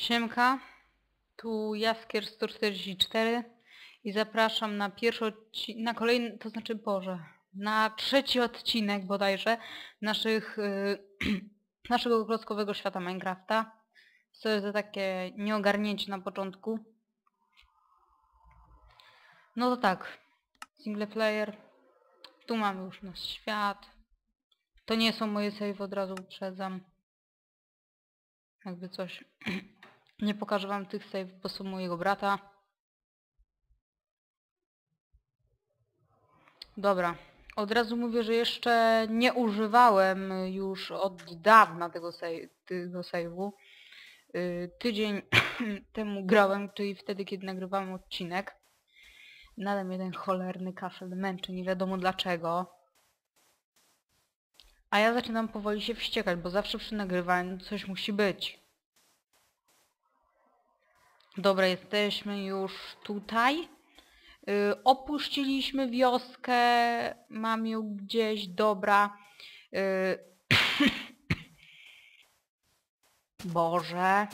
Siemka, tu Jaskier 144 i zapraszam na pierwszy odcinek, na kolejny, to znaczy Boże, na trzeci odcinek bodajże naszych, y, naszego klockowego świata Minecrafta. Co jest za takie nieogarnięcie na początku. No to tak, single player, tu mamy już nasz świat. To nie są moje save, od razu uprzedzam. Jakby coś. Nie pokażę wam tych save, bo są mojego brata. Dobra. Od razu mówię, że jeszcze nie używałem już od dawna tego, save, tego save'u. Yy, tydzień temu grałem, czyli wtedy, kiedy nagrywałem odcinek. Nadal mnie ten cholerny kaszel męczy, nie wiadomo dlaczego. A ja zaczynam powoli się wściekać, bo zawsze przy nagrywaniu coś musi być. Dobra, jesteśmy już tutaj. Yy, opuściliśmy wioskę. Mam ją gdzieś, dobra. Yy... Boże.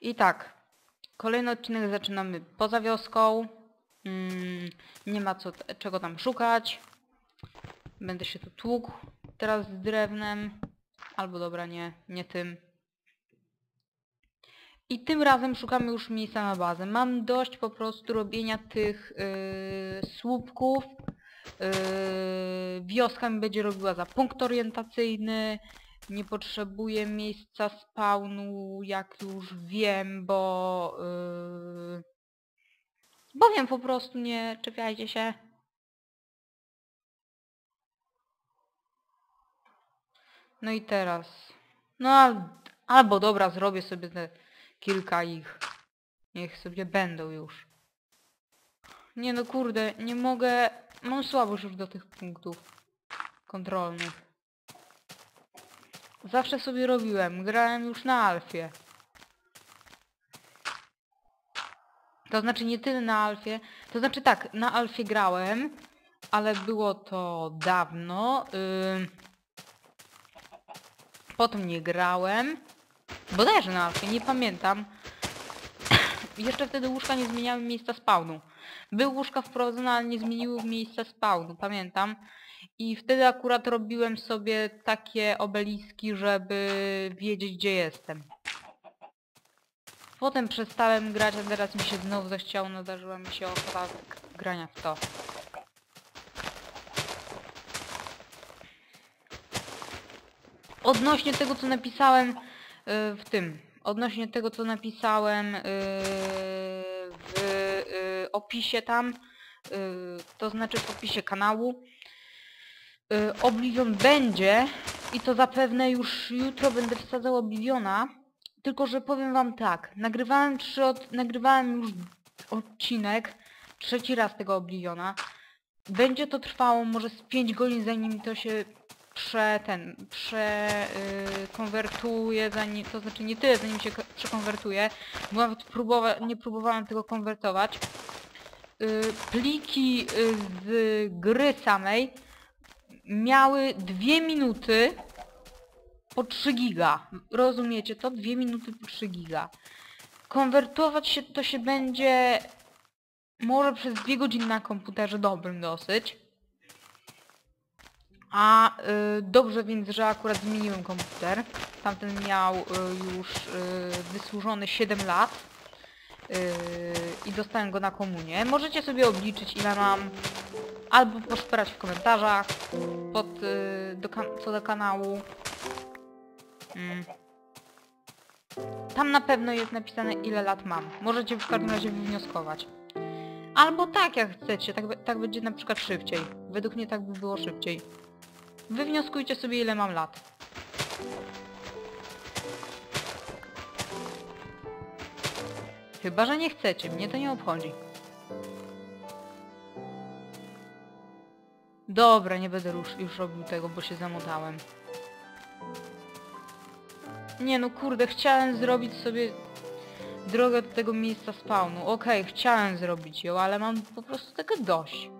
I tak. Kolejny odcinek zaczynamy poza wioską. Mm, nie ma co, czego tam szukać. Będę się tu tłukł teraz z drewnem. Albo dobra, nie, nie tym. I tym razem szukamy już miejsca na bazę. Mam dość po prostu robienia tych yy, słupków. Yy, wioska mi będzie robiła za punkt orientacyjny. Nie potrzebuję miejsca spawnu, jak już wiem, bo... Yy, bo wiem po prostu, nie czepiajcie się. No i teraz. No al albo dobra, zrobię sobie te kilka ich. Niech sobie będą już. Nie no kurde, nie mogę... Mam słabość już do tych punktów kontrolnych. Zawsze sobie robiłem. Grałem już na Alfie. To znaczy nie tyle na Alfie. To znaczy tak, na Alfie grałem, ale było to dawno. Yy... Potem nie grałem. Bodajże na Alfie, nie pamiętam. Jeszcze wtedy łóżka nie zmieniały miejsca spawnu. Były łóżka wprowadzone, ale nie zmieniły miejsca spawnu, pamiętam. I wtedy akurat robiłem sobie takie obeliski, żeby wiedzieć gdzie jestem. Potem przestałem grać, a teraz mi się znowu zachciało, nadarzyła mi się ochota grania w to. Odnośnie tego co napisałem w tym, odnośnie tego co napisałem yy, w yy, opisie tam, to znaczy w opisie kanału, Oblivion będzie i to zapewne już jutro będę wsadzał Obliviona, tylko że powiem wam tak, nagrywałem trzy od, nagrywałem już odcinek, trzeci raz tego Obliviona, będzie to trwało może z 5 godzin zanim to się prze ten, przekonwertuje, yy, zanim, to znaczy nie tyle zanim się przekonwertuje, bo nawet próbowa nie próbowałem tego konwertować. Yy, pliki yy, z gry samej miały 2 minuty po 3 giga. Rozumiecie to? 2 minuty po 3 giga. Konwertować się to się będzie może przez 2 godziny na komputerze dobrym dosyć. A y, dobrze więc, że akurat zmieniłem komputer. Tamten miał y, już y, wysłużony 7 lat. Y, I dostałem go na komunię. Możecie sobie obliczyć ile mam. Albo poszperać w komentarzach. Pod, y, do co do kanału. Mm. Tam na pewno jest napisane ile lat mam. Możecie w każdym razie wywnioskować. Albo tak jak chcecie, tak, tak będzie na przykład szybciej. Według mnie tak by było szybciej. Wywnioskujcie sobie ile mam lat. Chyba, że nie chcecie, mnie to nie obchodzi. Dobra, nie będę już, już robił tego, bo się zamotałem. Nie no kurde, chciałem zrobić sobie drogę do tego miejsca spawnu. Okej, okay, chciałem zrobić ją, ale mam po prostu tego dość.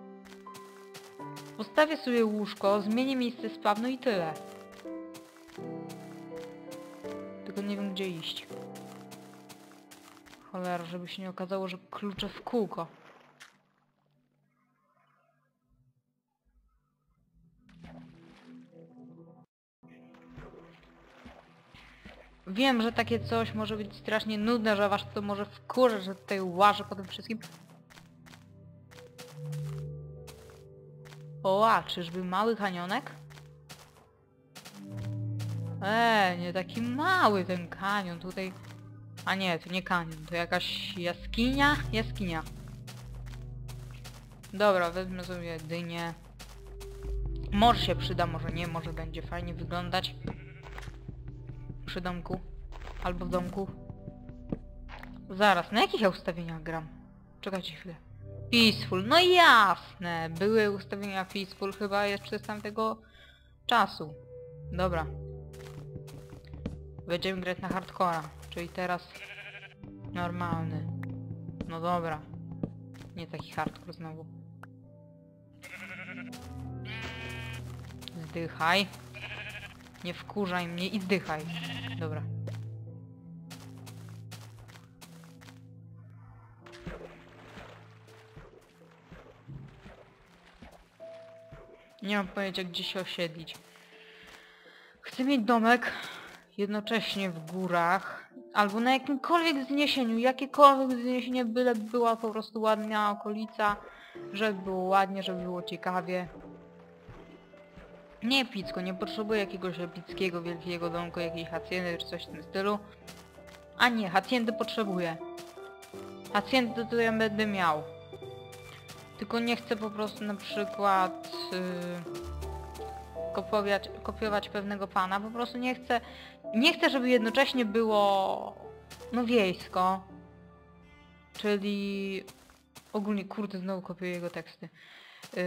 Postawię sobie łóżko, zmienię miejsce spawnu i tyle. Tylko nie wiem gdzie iść. Cholera, żeby się nie okazało, że klucze w kółko. Wiem, że takie coś może być strasznie nudne, że was to może wkurzać, że tutaj łażę po tym wszystkim. O, a czyżby mały kanionek? Eee, nie taki mały ten kanion, tutaj... A nie, to nie kanion, to jakaś jaskinia? Jaskinia. Dobra, wezmę sobie dynię. Może się przyda, może nie, może będzie fajnie wyglądać. Przy domku. Albo w domku. Zaraz, na jakich ja ustawieniach gram? Czekajcie chwilę. Peaceful, no jasne! Były ustawienia Peaceful chyba jeszcze z tamtego czasu. Dobra. Będziemy grać na hardcora, czyli teraz normalny. No dobra. Nie taki hardcore znowu. Zdychaj. Nie wkurzaj mnie i zdychaj. Dobra. Nie mam pojęcia gdzie się osiedlić. Chcę mieć domek jednocześnie w górach albo na jakimkolwiek wzniesieniu, jakiekolwiek wzniesienie byle była po prostu ładna okolica, żeby było ładnie, żeby było ciekawie. Nie epicko, nie potrzebuję jakiegoś epickiego, wielkiego domku, jakiejś hacjendy czy coś w tym stylu. A nie, hacjendy potrzebuję. Hacjendy to ja będę miał. Tylko nie chcę po prostu na przykład yy, kopiować, kopiować pewnego pana. Po prostu nie chcę, nie chcę, żeby jednocześnie było no wiejsko. Czyli ogólnie kurde znowu kopiuję jego teksty. Yy,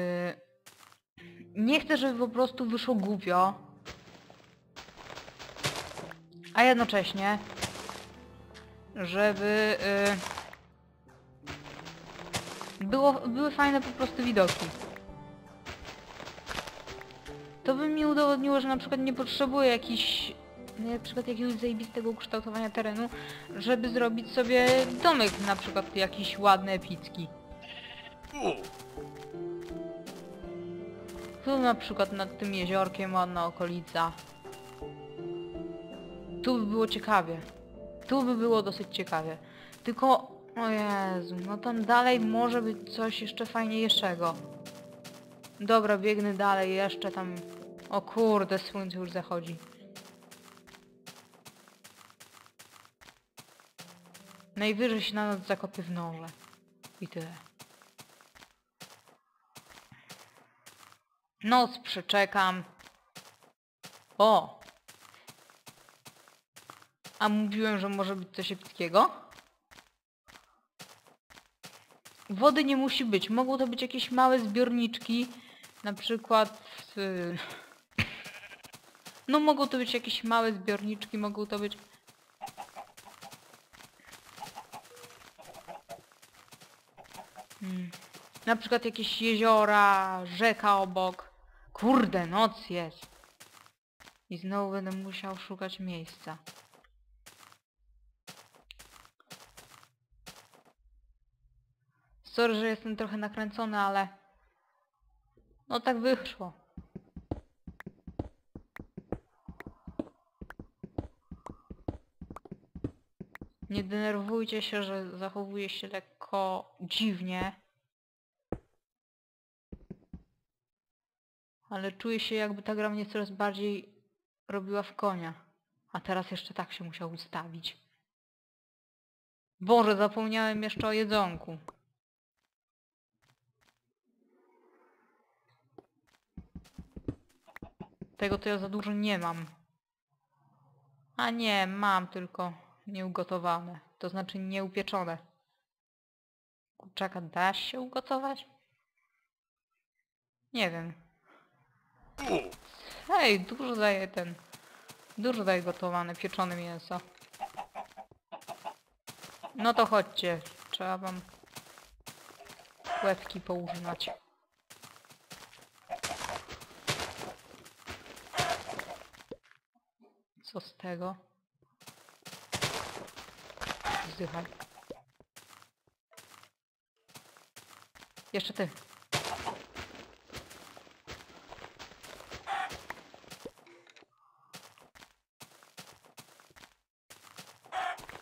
nie chcę, żeby po prostu wyszło głupio. A jednocześnie, żeby yy, było, były fajne po prostu widoki. To by mi udowodniło, że na przykład nie potrzebuję jakiś, na przykład jakiegoś zajebistego ukształtowania terenu, żeby zrobić sobie domek na przykład jakiś ładny, epicki. Tu na przykład nad tym jeziorkiem ładna okolica. Tu by było ciekawie. Tu by było dosyć ciekawie. Tylko, o Jezu, no tam dalej może być coś jeszcze fajniejszego. Dobra, biegnę dalej, jeszcze tam... O kurde, słońce już zachodzi. Najwyżej się na noc zakopię w noże. I tyle. Noc przeczekam. O! A mówiłem, że może być coś epickiego? Wody nie musi być. Mogą to być jakieś małe zbiorniczki. Na przykład... y, No mogą to być jakieś małe zbiorniczki, mogą to być... Hmm. Na przykład jakieś jeziora, rzeka obok. Kurde, noc jest. I znowu będę musiał szukać miejsca. Sorry, że jestem trochę nakręcony, ale... No tak wyszło. Nie denerwujcie się, że zachowuję się lekko dziwnie. Ale czuję się jakby ta gra mnie coraz bardziej robiła w konia. A teraz jeszcze tak się musiał ustawić. Boże, zapomniałem jeszcze o jedzonku. Tego to ja za dużo nie mam. A nie, mam tylko nieugotowane. To znaczy nieupieczone. Kurczaka da się ugotować? Nie wiem. Hej, dużo daje ten... Dużo daje gotowane, pieczone mięso. No to chodźcie. Trzeba wam łebki poużynać. Co z tego? Zdychaj. Jeszcze ty.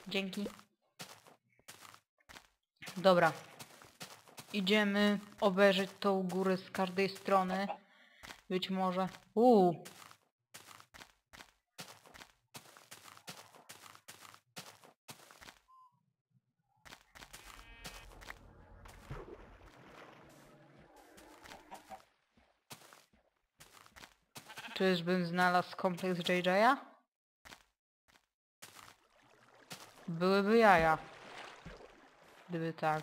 Dzięki. Dobra. Idziemy obejrzeć tą górę z każdej strony. Być może... Uuu, Czyżbym znalazł kompleks JJ'a? Byłyby jaja. Gdyby tak.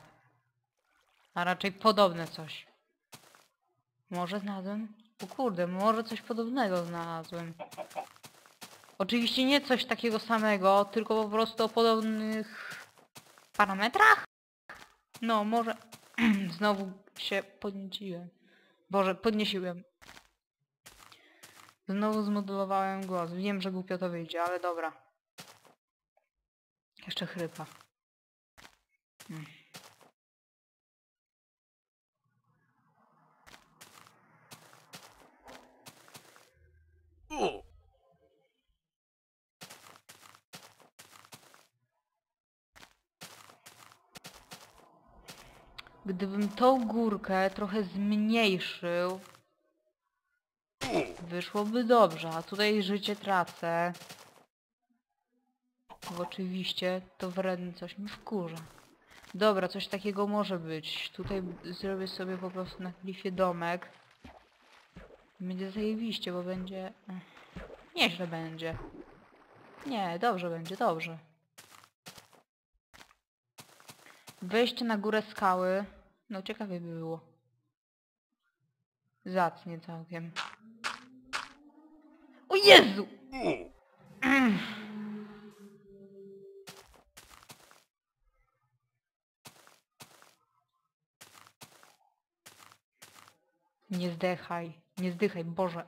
A raczej podobne coś. Może znalazłem? O kurde, może coś podobnego znalazłem. Oczywiście nie coś takiego samego, tylko po prostu o podobnych parametrach? No, może... Znowu się podnieciłem. Boże, podniesiłem. Znowu zmodulowałem głos. Wiem, że głupio to wyjdzie, ale dobra. Jeszcze chrypa. Mm. Gdybym tą górkę trochę zmniejszył, wyszłoby dobrze, a tutaj życie tracę. Bo oczywiście to wredny coś mi wkurza. Dobra, coś takiego może być. Tutaj zrobię sobie po prostu na klifie domek. Będzie zajebiście, bo będzie... Ech, Nieźle będzie. Nie, dobrze będzie, dobrze. Wejście na górę skały. No ciekawie by było. Zacnie całkiem. Jezu! Nie zdechaj, nie zdychaj, Boże.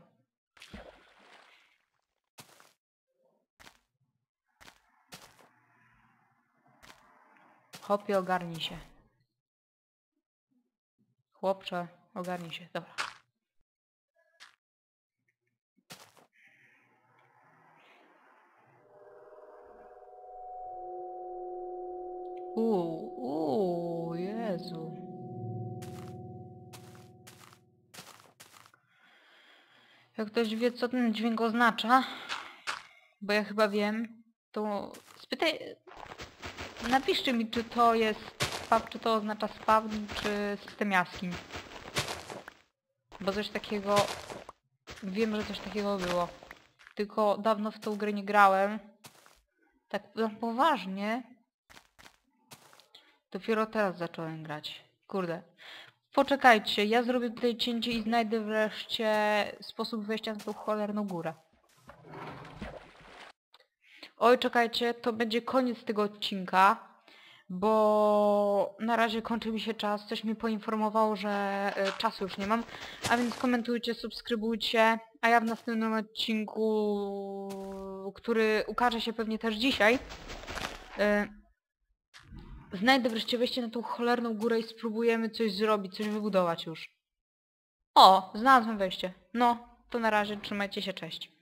Chłopie, ogarnij się. Chłopcze, ogarnij się, dobra. Uuu, uuu, Jezu. Jak ktoś wie, co ten dźwięk oznacza, bo ja chyba wiem, to spytaj... Napiszcie mi, czy to jest spaw, czy to oznacza spawn, czy system jaskiń. Bo coś takiego... Wiem, że coś takiego było. Tylko dawno w tą grę nie grałem. Tak no, poważnie. Dopiero teraz zacząłem grać. Kurde. Poczekajcie, ja zrobię tutaj cięcie i znajdę wreszcie sposób wejścia na tą cholerną górę. Oj, czekajcie, to będzie koniec tego odcinka, bo na razie kończy mi się czas, coś mi poinformowało, że e, czasu już nie mam, a więc komentujcie, subskrybujcie, a ja w następnym odcinku, który ukaże się pewnie też dzisiaj, e, znajdę wreszcie wejście na tą cholerną górę i spróbujemy coś zrobić, coś wybudować już. O, znalazłem wejście. No, to na razie, trzymajcie się, cześć.